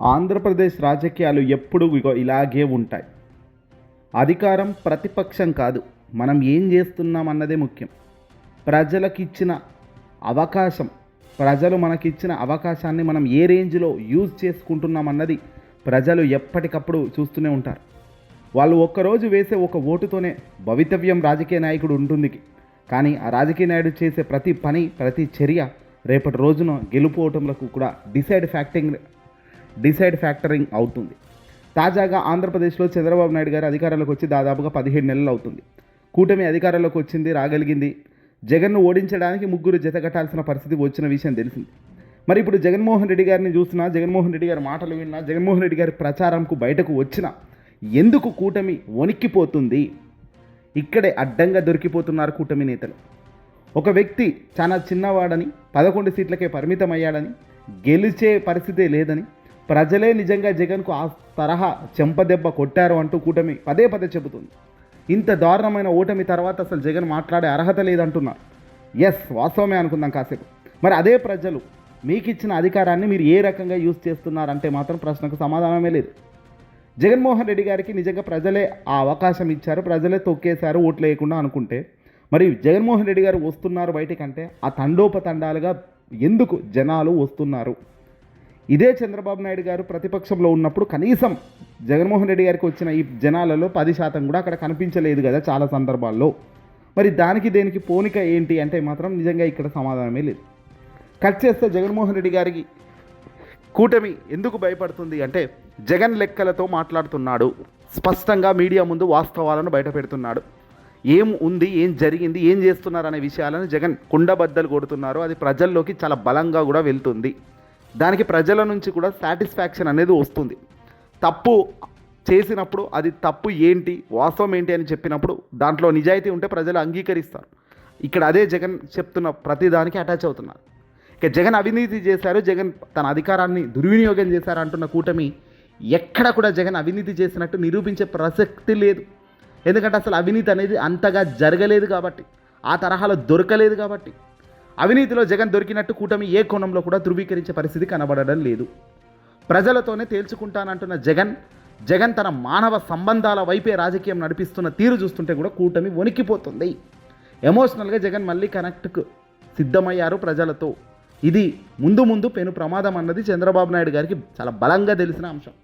ఆంధ్రప్రదేశ్ రాజకీయాలు ఎప్పుడు ఇలాగే ఉంటాయి. అధికారం ప్రతిపక్షం కాదు. మనం ఏం చేస్తున్నాం అన్నదే ముఖ్యం. ప్రజలకు ఇచ్చిన అవకాశం ప్రజలు మనకిచ్చిన అవకాశాన్ని మనం ఏ రేంజ్లో యూజ్ చేసుకుంటున్నాం అన్నది ప్రజలు ఎప్పటికప్పుడు చూస్తూనే ఉంటారు. వాళ్ళు ఒక్కరోజు వేసే ఒక ఓటుతోనే భవితవ్యం రాజకీయ నాయకుడు ఉంటుంది. కానీ ఆ రాజకీయ నాయుడు చేసే ప్రతి పని ప్రతి చర్య రేపటి రోజున గెలుపు ఓటములకు కూడా డిసైడ్ ఫ్యాక్టింగ్ డిసైడ్ ఫ్యాక్టరింగ్ అవుతుంది. తాజాగా ఆంధ్రప్రదేశ్లో చంద్రబాబు నాయుడు గారు అధికారంలోకి వచ్చి దాదాపుగా పదిహేడు నెలలు అవుతుంది. కూటమి అధికారంలోకి వచ్చింది రాగలిగింది. జగన్ను ఓడించడానికి ముగ్గురు జతగట్టాల్సిన పరిస్థితి వచ్చిన విషయం తెలిసింది. మరి ఇప్పుడు జగన్మోహన్ రెడ్డి గారిని చూసినా జగన్మోహన్ రెడ్డి గారి మాటలు విన్నా జగన్మోహన్ రెడ్డి గారి ప్రచారంకు బయటకు వచ్చినా ఎందుకు కూటమి వణిక్కిపోతుంది ఇక్కడే అడ్డంగా దొరికిపోతున్నారు కూటమి నేతలు. ఒక వ్యక్తి చాలా చిన్నవాడని పదకొండు సీట్లకే పరిమితమయ్యాడని గెలిచే పరిస్థితే లేదని ప్రజలే నిజంగా జగన్కు ఆ తరహా చెంపదెబ్బ కొట్టారు అంటూ కూటమి పదే పదే చెబుతుంది. ఇంత దారుణమైన ఓటమి తర్వాత అసలు జగన్ మాట్లాడే అర్హత లేదంటున్నారు ఎస్ వాస్తవమే అనుకుందాం కాసేపు. మరి అదే ప్రజలు మీకు ఇచ్చిన అధికారాన్ని మీరు ఏ రకంగా యూజ్ చేస్తున్నారంటే మాత్రం ప్రశ్నకు సమాధానమే లేదు. జగన్మోహన్ రెడ్డి గారికి నిజంగా ప్రజలే ఆ అవకాశం ఇచ్చారు ప్రజలే తొక్కేశారు ఓట్లు వేయకుండా అనుకుంటే. మరి జగన్మోహన్ రెడ్డి గారు వస్తున్నారు బయటికంటే ఆ తండోపతండాలుగా ఎందుకు జనాలు వస్తున్నారు? ఇదే చంద్రబాబు నాయుడు గారు ప్రతిపక్షంలో ఉన్నప్పుడు కనీసం జగన్మోహన్ రెడ్డి గారికి వచ్చిన ఈ జనాలలో పది శాతం కూడా అక్కడ కనిపించలేదు కదా చాలా సందర్భాల్లో. మరి దానికి దేనికి పోనిక ఏంటి అంటే మాత్రం నిజంగా ఇక్కడ సమాధానమే లేదు. కట్ చేస్తే జగన్మోహన్ రెడ్డి గారికి కూటమి ఎందుకు భయపడుతుంది అంటే జగన్ లెక్కలతో మాట్లాడుతున్నాడు. స్పష్టంగా మీడియా ముందు వాస్తవాలను బయటపెడుతున్నాడు ఏం ఉంది ఏం జరిగింది ఏం చేస్తున్నారు అనే విషయాలను జగన్ కుండబద్దలు కొడుతున్నారు. అది ప్రజల్లోకి చాలా బలంగా కూడా వెళ్తుంది. దానికి ప్రజల నుంచి కూడా సాటిస్ఫాక్షన్ అనేది వస్తుంది. తప్పు చేసినప్పుడు అది తప్పు ఏంటి వాస్తవం ఏంటి అని చెప్పినప్పుడు దాంట్లో నిజాయితీ ఉంటే ప్రజలు అంగీకరిస్తారు. ఇక్కడ అదే జగన్ చెప్తున్న ప్రతిదానికి అటాచ్ అవుతున్నారు. ఇక జగన్ అవినీతి చేశారు జగన్ తన అధికారాన్ని దుర్వినియోగం చేశారు అంటున్న కూటమి ఎక్కడ కూడా జగన్ అవినీతి చేసినట్టు నిరూపించే ప్రసక్తి లేదు. ఎందుకంటే అసలు అవినీతి అనేది అంతగా జరగలేదు కాబట్టి ఆ తరహాలో దొరకలేదు కాబట్టి అవినీతిలో జగన్ దొరికినట్టు కూటమి ఏ కోణంలో కూడా ధృవీకరించే పరిస్థితి కనబడడం లేదు. ప్రజలతోనే తేల్చుకుంటానంటున్న జగన్ జగన్ తన మానవ సంబంధాల వైపే రాజకీయం నడిపిస్తున్న తీరు చూస్తుంటే కూడా కూటమి వణికిపోతుంది. ఎమోషనల్గా జగన్ మళ్ళీ కనెక్ట్కు సిద్ధమయ్యారు ప్రజలతో. ఇది ముందు ముందు పెను ప్రమాదం అన్నది చంద్రబాబు నాయుడు గారికి చాలా బలంగా తెలిసిన అంశం.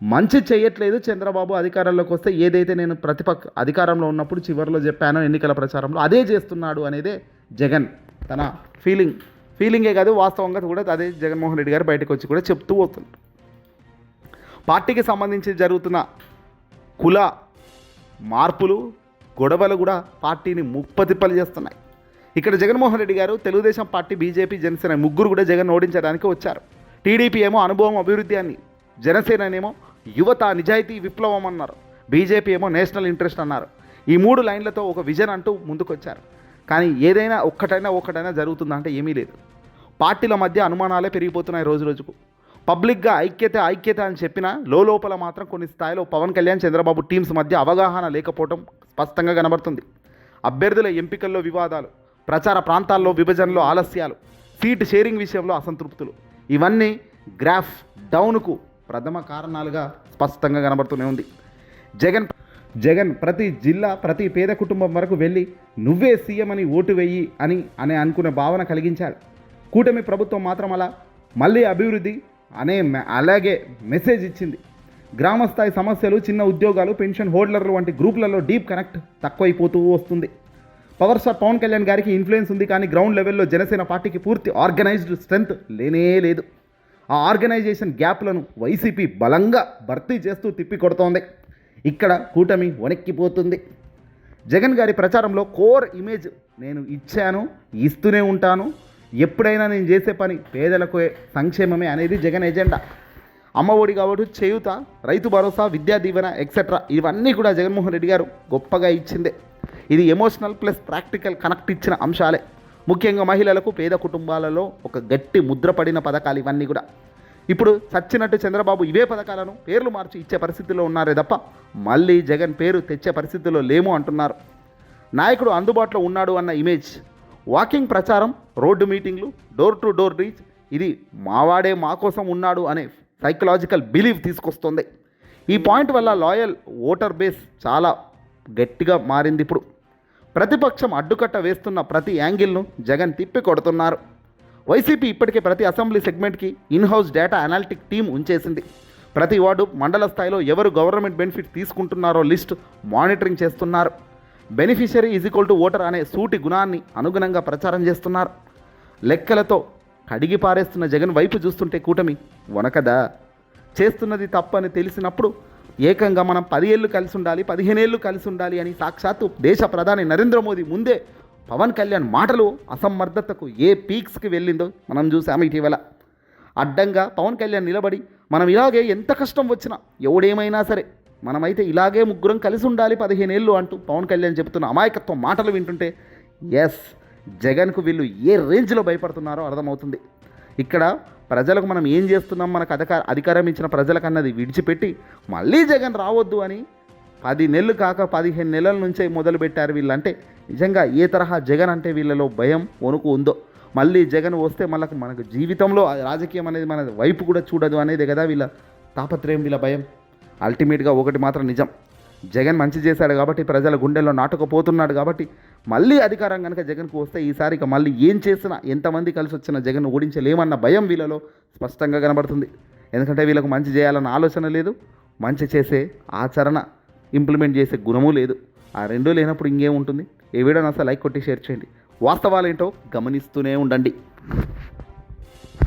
మంచి చేయట్లేదు చంద్రబాబు అధికారంలోకి వస్తే ఏదైతే నేను ప్రతిపక్ష అధికారంలో ఉన్నప్పుడు చివరిలో చెప్పానో ఎన్నికల ప్రచారంలో అదే చేస్తున్నాడు అనేదే జగన్. తన ఫీలింగ్ ఫీలింగే కాదు వాస్తవంగా కూడా అదే జగన్మోహన్ రెడ్డి గారు బయటకు వచ్చి కూడా చెప్తూ పోతుంది పార్టీకి సంబంధించి జరుగుతున్న కుల మార్పులు గొడవలు కూడా పార్టీని ముప్పతిప్పలు చేస్తున్నాయి. ఇక్కడ జగన్మోహన్ రెడ్డి గారు తెలుగుదేశం పార్టీ బీజేపీ జనసేన ముగ్గురు కూడా జగన్ ఓడించడానికి వచ్చారు. టీడీపీ ఏమో అనుభవం అభివృద్ధి అని జనసేననేమో యువత నిజాయితీ విప్లవం అన్నారు. బీజేపీ ఏమో నేషనల్ ఇంట్రెస్ట్ అన్నారు. ఈ మూడు లైన్లతో ఒక విజన్ అంటూ ముందుకొచ్చారు. కానీ ఏదైనా ఒక్కటైనా ఒక్కటైనా జరుగుతుందా అంటే ఏమీ లేదు. పార్టీల మధ్య అనుమానాలే పెరిగిపోతున్నాయి రోజు రోజుకు. పబ్లిక్గా ఐక్యత ఐక్యత అని చెప్పినా లోపల మాత్రం కొన్ని స్థాయిలో పవన్ కళ్యాణ్ చంద్రబాబు టీమ్స్ మధ్య అవగాహన లేకపోవడం స్పష్టంగా కనబడుతుంది. అభ్యర్థుల ఎంపికల్లో వివాదాలు ప్రచార ప్రాంతాల్లో విభజనలో ఆలస్యాలు సీట్ షేరింగ్ విషయంలో అసంతృప్తులు. ఇవన్నీ గ్రాఫ్ డౌన్కు ప్రథమ కారణాలుగా స్పష్టంగా కనబడుతూనే ఉంది. జగన్ జగన్ ప్రతి జిల్లా ప్రతి పేద కుటుంబం వరకు వెళ్ళి నువ్వే సీఎం అని ఓటు వెయ్యి అని అనే అనుకునే భావన కలిగించాడు కూటమి ప్రభుత్వం మాత్రం అలా మళ్ళీ అభివృద్ధి అనే మె- అలాగే మెసేజ్ ఇచ్చింది. గ్రామస్థాయి సమస్యలు చిన్న ఉద్యోగాలు పెన్షన్ హోల్డర్లు వంటి గ్రూపులలో డీప్ కనెక్ట్ తక్కువైపోతూ వస్తుంది. పవర్ స్టార్ పవన్ కళ్యాణ్ గారికి ఇన్ఫ్లుయెన్స్ ఉంది కానీ గ్రౌండ్ లెవెల్లో జనసేన పార్టీకి పూర్తి ఆర్గనైజ్డ్ స్ట్రెంగ్త్ లేనే లేదు. ఆ ఆర్గనైజేషన్ గ్యాప్లను వైసీపీ బలంగా భర్తీ చేస్తూ తిప్పి కొడుతోంది ఇక్కడ కూటమి వణెక్కిపోతుంది. జగన్ గారి ప్రచారంలో కోర్ ఇమేజ్ నేను ఇచ్చాను ఇస్తూనే ఉంటాను. ఎప్పుడైనా నేను చేసే పని పేదలకు సంక్షేమమే అనేది జగన్ ఎజెండా. అమ్మఒడి కాబట్టి చేయుత రైతు భరోసా విద్యా దీవెన ఎక్సెట్రా ఇవన్నీ కూడా జగన్మోహన్ రెడ్డి గారు గొప్పగా ఇచ్చిందే. ఇది ఎమోషనల్ ప్లస్ ప్రాక్టికల్ కనెక్ట్ ఇచ్చిన అంశాలే. ముఖ్యంగా మహిళలకు పేద కుటుంబాలలో ఒక గట్టి ముద్రపడిన పథకాలు ఇవన్నీ కూడా. ఇప్పుడు చచ్చినట్టు చంద్రబాబు ఇవే పథకాలను పేర్లు మార్చి ఇచ్చే పరిస్థితిలో ఉన్నారే తప్ప మళ్ళీ జగన్ పేరు తెచ్చే పరిస్థితిలో లేము అంటున్నారు. నాయకుడు అందుబాటులో ఉన్నాడు అన్న ఇమేజ్ వాకింగ్ ప్రచారం రోడ్డు మీటింగ్లు డోర్ టు డోర్ రీచ్ ఇది మావాడే మా కోసం ఉన్నాడు అనే సైకలాజికల్ బిలీవ్ తీసుకొస్తుంది. ఈ పాయింట్ వల్ల లాయల్ ఓటర్ బేస్ చాలా గట్టిగా మారింది ఇప్పుడు. ప్రతిపక్షం అడ్డుకట్ట వేస్తున్న ప్రతి యాంగిల్ను జగన్ తిప్పి కొడుతున్నారు. వైసీపీ ఇప్పటికే ప్రతి assembly సెగ్మెంట్కి in house data analytic team ఉంచేసింది. ప్రతి వార్డు మండల స్థాయిలో ఎవరు గవర్నమెంట్ బెనిఫిట్ తీసుకుంటున్నారో లిస్ట్ మానిటరింగ్ చేస్తున్నారు. Beneficiary is equal to voter అనే సూటి గుణాన్ని అనుగుణంగా ప్రచారం చేస్తున్నారు. లెక్కలతో కడిగి పారేస్తున్న జగన్ వైపు చూస్తుంటే కూటమి వనకదా? చేస్తున్నది తప్పని తెలిసినప్పుడు ఏకంగా మనం పది ఏళ్ళు కలిసి ఉండాలి పదిహేను ఏళ్ళు కలిసి ఉండాలి అని సాక్షాత్తు దేశ ప్రధాని నరేంద్ర మోదీ ముందే పవన్ కళ్యాణ్ మాటలు అసమర్థతకు ఏ పీక్స్కి వెళ్ళిందో మనం చూసాము ఇటీవల. అడ్డంగా పవన్ కళ్యాణ్ నిలబడి మనం ఇలాగే ఎంత కష్టం వచ్చినా ఎవడేమైనా సరే మనమైతే ఇలాగే ముగ్గురం కలిసి ఉండాలి పదిహేను ఏళ్ళు అంటూ పవన్ కళ్యాణ్ చెబుతున్న అమాయకత్వం మాటలు వింటుంటే ఎస్ జగన్కు వీళ్ళు ఏ రేంజ్లో భయపడుతున్నారో అర్థమవుతుంది. ఇక్కడ ప్రజలకు మనం ఏం చేస్తున్నాం మనకు అధికార అధికారం ఇచ్చిన ప్రజలకు అన్నది విడిచిపెట్టి మళ్ళీ జగన్ రావద్దు అని పది నెలలు కాక పదిహేను నెలల నుంచే మొదలుపెట్టారు వీళ్ళంటే. నిజంగా ఏ తరహా జగన్ అంటే వీళ్ళలో భయం వణుకు ఉందో? మళ్ళీ జగన్ వస్తే మనకు మనకు జీవితంలో రాజకీయం అనేది మన వైపు కూడా చూడదు అనేది కదా వీళ్ళ తాపత్రయం వీళ్ళ భయం? అల్టిమేట్గా ఒకటి మాత్రం నిజం. జగన్ మంచి చేశాడు కాబట్టి ప్రజల గుండెల్లో నాటుకుపోతున్నాడు కాబట్టి మళ్ళీ అధికారం కనుక జగన్కు వస్తే ఈసారి ఇక మళ్ళీ ఏం చేసినా ఎంతమంది కలిసి వచ్చినా జగన్ ఓడించలేమన్న భయం వీళ్ళలో స్పష్టంగా కనబడుతుంది. ఎందుకంటే వీళ్ళకు మంచి చేయాలన్న ఆలోచన లేదు. మంచి చేసే ఆచరణ ఇంప్లిమెంట్ చేసే గుణము లేదు. ఆ రెండూ లేనప్పుడు ఇంకేముంటుంది? ఏ వీడియో అసలు లైక్ కొట్టి షేర్ చేయండి. వాస్తవాలేంటో గమనిస్తూనే ఉండండి.